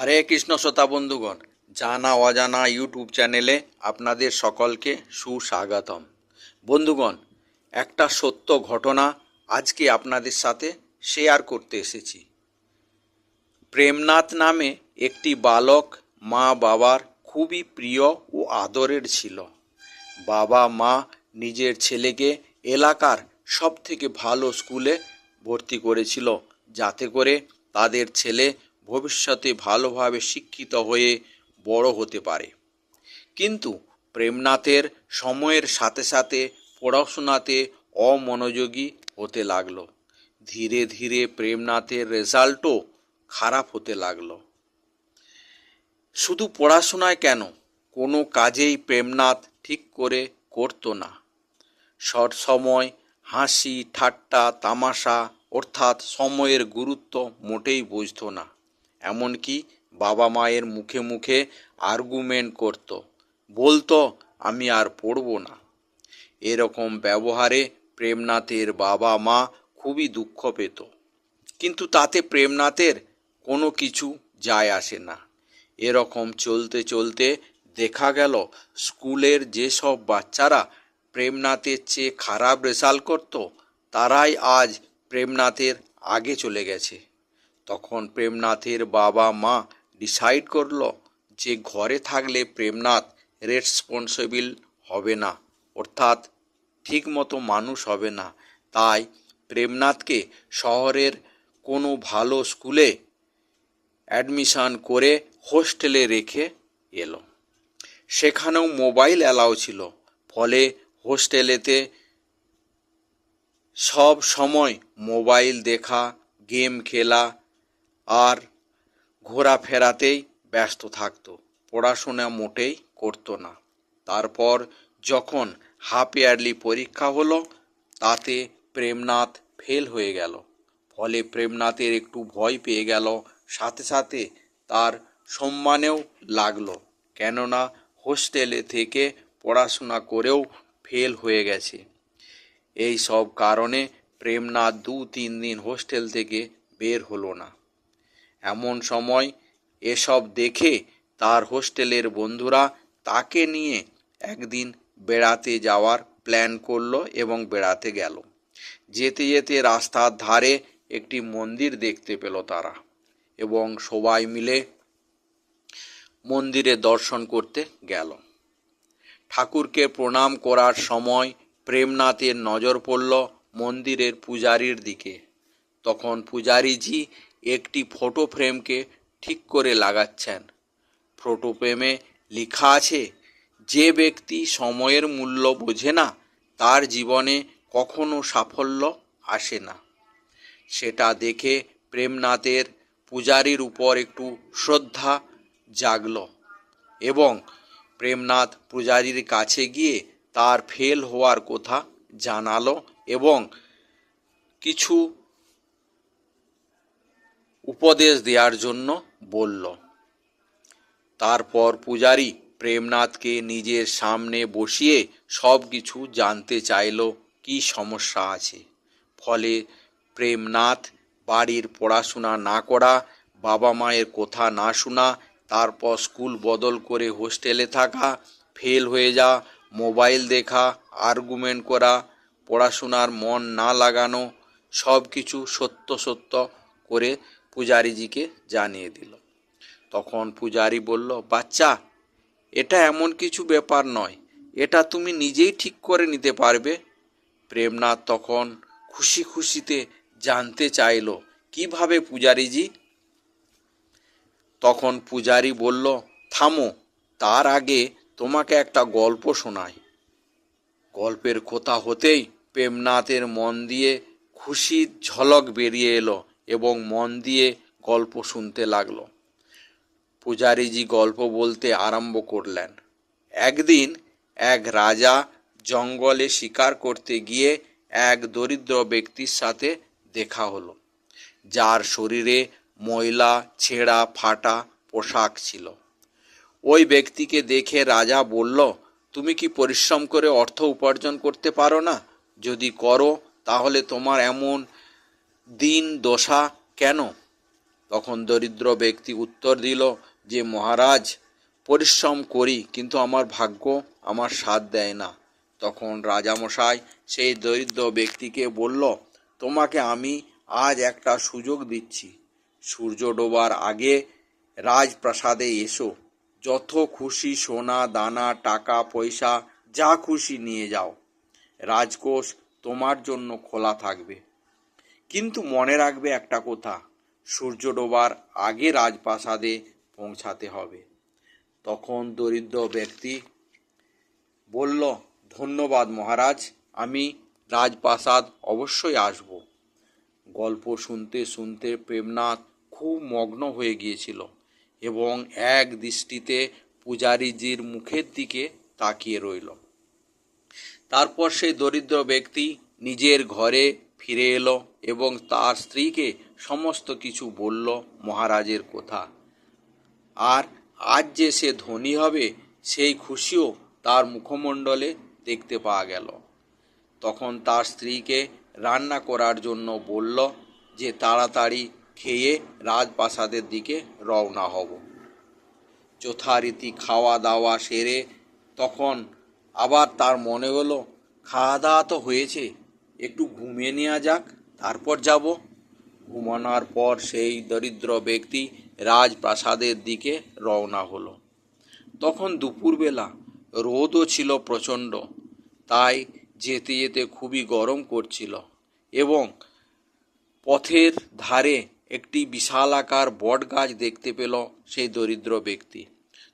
হরে কৃষ্ণ শ্রোতা বন্ধুগণ, জানা অজানা ইউটিউব চ্যানেলে আপনাদের সকলকে সুস্বাগতম। বন্ধুগণ, একটা সত্য ঘটনা আজকে আপনাদের সাথে শেয়ার করতে এসেছি। প্রেমনাথ নামে একটি বালক মা বাবার খুবই প্রিয় ও আদরের ছিল। বাবা মা নিজের ছেলেকে এলাকার সব থেকে ভালো স্কুলে ভর্তি করেছিল, যাতে করে তাদের ছেলে ভবিষ্যতে ভালোভাবে শিক্ষিত হয়ে বড় হতে পারে। কিন্তু প্রেমনাথের সময়ের সাথে সাথে পড়াশোনাতে অমনোযোগী হতে লাগল। ধীরে ধীরে প্রেমনাথের রেজাল্টও খারাপ হতে লাগল। শুধু পড়াশোনায় কেন? কোনো কাজেই প্রেমনাথ ঠিক করে করতো না। সব সময় হাসি, ঠাট্টা, তামাশা, অর্থাৎ সময়ের গুরুত্ব মোটেই বুঝতো না। এমনকি বাবা মায়ের মুখে মুখে আর্গুমেন্ট করতো, বলতো, আমি আর পড়ব না। এরকম ব্যবহারে প্রেমনাথের বাবা মা খুবই দুঃখ পেত। কিন্তু তাতে প্রেমনাথের কোনো কিছু যায় আসে না। এরকম চলতে চলতে দেখা গেল, স্কুলের যেসব বাচ্চারা প্রেমনাথের চেয়ে খারাপ রেজাল্ট করত, তারাই আজ প্রেমনাথের আগে চলে গেছে। তখন প্রেমনাথের বাবা মা ডিসাইড করল যে ঘরে থাকলে প্রেমনাথ রেসপন্সিবল হবে না। অর্থাৎ ঠিকমতো মানুষ হবে না। তাই প্রেমনাথকে শহরের কোনো ভালো স্কুলে অ্যাডমিশান করে হোস্টেলে রেখে এলো। সেখানেও মোবাইল অ্যালাউ ছিল। ফলে হোস্টেলেতে সব সময় মোবাইল দেখা গেম খেলা আর ঘোরাফেরাতেই ব্যস্ত থাকতো, পড়াশোনা মোটেই করতো না। তারপর যখন হাফ ইয়ারলি পরীক্ষা হলো, তাতে প্রেমনাথ ফেল হয়ে গেল। ফলে প্রেমনাথের একটু ভয় পেয়ে গেল, সাথে সাথে তার সম্মানেও লাগল। কেননা হোস্টেলে থেকে পড়াশোনা করেও ফেল হয়ে গেছে। এই সব কারণে প্রেমনাথ দু তিন দিন হোস্টেল থেকে বের হলো না। এমন সময় এসব দেখে তার হোস্টেলের বন্ধুরা তাকে নিয়ে একদিন বেড়াতে যাওয়ার প্ল্যান করল এবং বেড়াতে গেল। যেতে যেতে রাস্তার ধারে একটি মন্দির দেখতে পেল তারা এবং সবাই মিলে মন্দিরে দর্শন করতে গেল। ঠাকুরকে প্রণাম করার সময় প্রেমনাথের নজর পড়ল মন্দিরের পূজারীর দিকে। তখন পূজারীজি একটি ফটো ফ্রেমকে ঠিক করে লাগাচ্ছেন। ফটো ফ্রেমে লেখা আছে, যে ব্যক্তি সময়ের মূল্য বোঝে না, তার জীবনে কখনো সাফল্য আসে না। সেটা দেখে প্রেমনাথের পূজারীর উপর একটু শ্রদ্ধা জাগল এবং প্রেমনাথ পূজারীর কাছে গিয়ে তার ফেল হওয়ার কথা জানালো এবং কিছু উপদেশ দেওয়ার জন্য বলল, তারপর পূজারী প্রেমনাথকে নিজের সামনে বসিয়ে সব কিছু জানতে চাইল, কি সমস্যা আছে। ফলে প্রেমনাথ বাড়ির পড়াশোনা না করা, বাবা মায়ের কথা না শোনা, তারপর স্কুল বদল করে হোস্টেলে থাকা, ফেল হয়ে যা মোবাইল দেখা, আর্গুমেন্ট করা, পড়াশোনার মন না লাগানো সব কিছু সত্য সত্য করে পূজারীজিকে জানিয়ে দিল। তখন পূজারী বলল, বাচ্চা, এটা এমন কিছু ব্যাপার নয়। এটা তুমি নিজেই ঠিক করে নিতে পারবে। প্রেমনাথ তখন খুশি খুশিতে জানতে চাইল, কীভাবে পূজারীজি তখন পূজারী বলল, থামো, তার আগে তোমাকে একটা গল্প শোনাই। গল্পের কথা হতেই প্রেমনাথের মন দিয়ে খুশির ঝলক বেরিয়ে এলো। এবং মন দিয়ে গল্প শুনতে লাগল। পূজারীজি গল্প বলতে আরম্ভ করলেন। একদিন এক রাজা জঙ্গলে শিকার করতে গিয়ে এক দরিদ্র ব্যক্তির সাথে দেখা হলো। যার শরীরে ময়লা, ছেঁড়া, ফাটা পোশাক ছিল। ওই ব্যক্তিকে দেখে রাজা বলল, তুমি কি পরিশ্রম করে অর্থ উপার্জন করতে পারো না? যদি করো, তাহলে তোমার এমন দিন দশা কেন? তখন দরিদ্র ব্যক্তি উত্তর দিল যে, মহারাজ, পরিশ্রম করি, কিন্তু আমার ভাগ্য আমার সাথ দেয় না। তখন রাজামশাই সেই দরিদ্র ব্যক্তিকে বলল, তোমাকে আমি আজ একটা সুযোগ দিচ্ছি। সূর্য ডোবার আগে রাজপ্রাসাদে এসো। যত খুশি সোনা, দানা, টাকা, পয়সা, যা খুশি নিয়ে যাও। রাজকোষ তোমার জন্য খোলা থাকবে। কিন্তু মনে রাখবে একটা কথা, সূর্য ডোবার আগে রাজপ্রাসাদে পৌঁছাতে হবে। তখন দরিদ্র ব্যক্তি বলল, ধন্যবাদ মহারাজ, আমি রাজপ্রাসাদ অবশ্যই আসব। গল্প শুনতে শুনতে প্রেমনাথ খুব মগ্ন হয়ে গিয়েছিল এবং এক দৃষ্টিতে পূজারীজির মুখের দিকে তাকিয়ে রইল। তারপর সেই দরিদ্র ব্যক্তি নিজের ঘরে ফিরে এলো এবং তার স্ত্রীকে সমস্ত কিছু বলল মহারাজের কথা। আর আজ যে সে ধনী হবে, সেই খুশিও তার মুখমণ্ডলে দেখতে পাওয়া গেল। তখন তার স্ত্রীকে রান্না করার জন্য বলল যে, তাড়াতাড়ি খেয়ে রাজপ্রাসাদের দিকে রওনা হব যথারীতি খাওয়া দাওয়া সেরে তখন আবার তার মনে হলো খাওয়া দাওয়া তো হয়েছে একটু ঘুমিয়ে নেওয়া যাক, তারপর যাব। ঘুমানোর পর সেই দরিদ্র ব্যক্তি রাজপ্রাসাদের দিকে রওনা হলো। তখন দুপুরবেলা রোদও ছিল প্রচণ্ড, তাই যেতে যেতে খুবই গরম করছিল এবং পথের ধারে একটি বিশালাকার বট গাছ দেখতে পেল সেই দরিদ্র ব্যক্তি।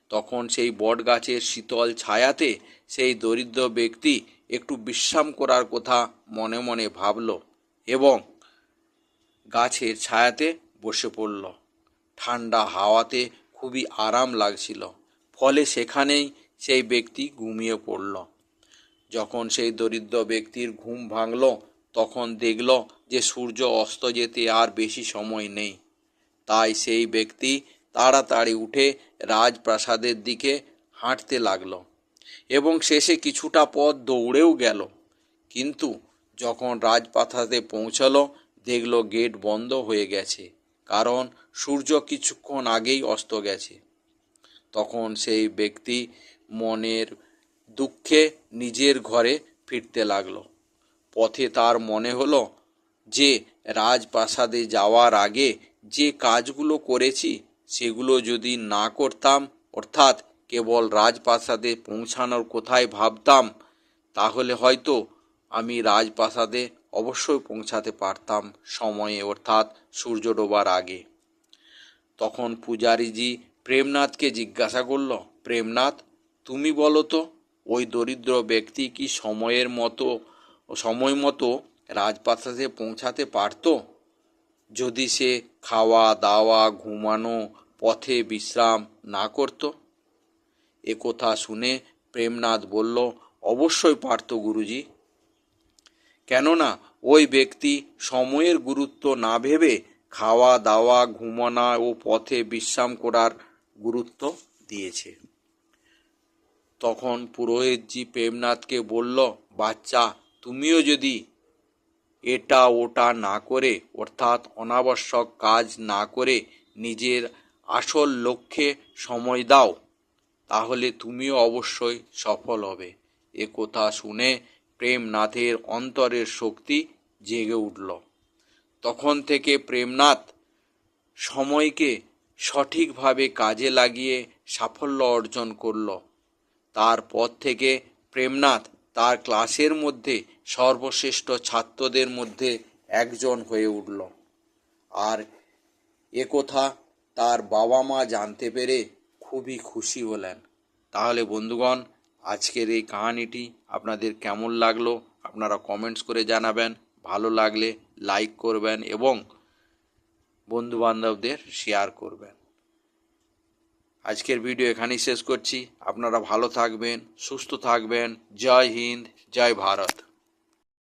তখন সেই বট গাছের শীতল ছায়াতে সেই দরিদ্র ব্যক্তি একটু বিশ্রাম করার কথা মনে মনে ভাবল এবং গাছের ছায়াতে বসে পড়ল। ঠান্ডা হাওয়াতে খুবই আরাম লাগছিল, ফলে সেখানেই সেই ব্যক্তি ঘুমিয়ে পড়ল। যখন সেই দরিদ্র ব্যক্তির ঘুম ভাঙল, তখন দেখল যে সূর্য অস্ত যেতে আর বেশি সময় নেই। তাই সেই ব্যক্তি তাড়াতাড়ি উঠে রাজপ্রাসাদের দিকে হাঁটতে লাগল। এবং শেষে কিছুটা পথ দৌড়েও গেল। কিন্তু যখন রাজপ্রাসাদে পৌঁছালো, দেখল গেট বন্ধ হয়ে গেছে, কারণ সূর্য কিছুক্ষণ আগেই অস্ত গেছে। তখন সেই ব্যক্তি মনের দুঃখে নিজের ঘরে ফিরতে লাগল। পথে তার মনে হলো যে, রাজপ্রাসাদে যাওয়ার আগে যে কাজগুলো করেছি, সেগুলো যদি না করতাম, অর্থাৎ কেবল রাজপ্রাসাদে পৌঁছানোর কোথায় ভাবতাম, তাহলে হয়তো আমি রাজপ্রাসাদে অবশ্যই পৌঁছাতে পারতাম সময়ে, অর্থাৎ সূর্য ডোবার আগে। তখন পূজারীজি প্রেমনাথকে জিজ্ঞাসা করল, প্রেমনাথ, তুমি বলো তো, ওই দরিদ্র ব্যক্তি কি সময়ের মতো, সময় মতো রাজপ্রাসাদে পৌঁছাতে পারতো? যদি সে খাওয়া দাওয়া ঘুমানো পথে বিশ্রাম না করত? এ কথা শুনে প্রেমনাথ বলল, অবশ্যই পারত গুরুজি। কেননা ওই ব্যক্তি সময়ের গুরুত্ব না ভেবে খাওয়া, দাওয়া, ঘুমানো ও পথে বিশ্রাম করার গুরুত্ব দিয়েছে। তখন পুরোহিতজি প্রেমনাথকে বলল, বাচ্চা, তুমিও যদি এটা ওটা না করে, অর্থাৎ অনাবশ্যক কাজ না করে নিজের আসল লক্ষ্যে সময় দাও তাহলে তুমিও অবশ্যই সফল হবে। এ কথা শুনে প্রেমনাথের অন্তরের শক্তি জেগে উঠল। তখন থেকে প্রেমনাথ সময়কে সঠিকভাবে কাজে লাগিয়ে সাফল্য অর্জন করল। তারপর থেকে প্রেমনাথ তার ক্লাসের মধ্যে সর্বশ্রেষ্ঠ ছাত্রদের মধ্যে একজন হয়ে উঠল। আর একথা তার বাবা মা জানতে পেরে খুবই খুশি হলেন। তাহলে বন্ধুগণ, আজকের এই কাহিনীটি আপনাদের কেমন লাগল? আপনারা কমেন্টস করে জানাবেন। ভালো লাগলে লাইক করবেন এবং বন্ধুবান্ধবদের শেয়ার করবেন। আজকের ভিডিও এখানেই শেষ করছি। আপনারা ভালো থাকবেন, সুস্থ থাকবেন। জয় হিন্দ, জয় ভারত।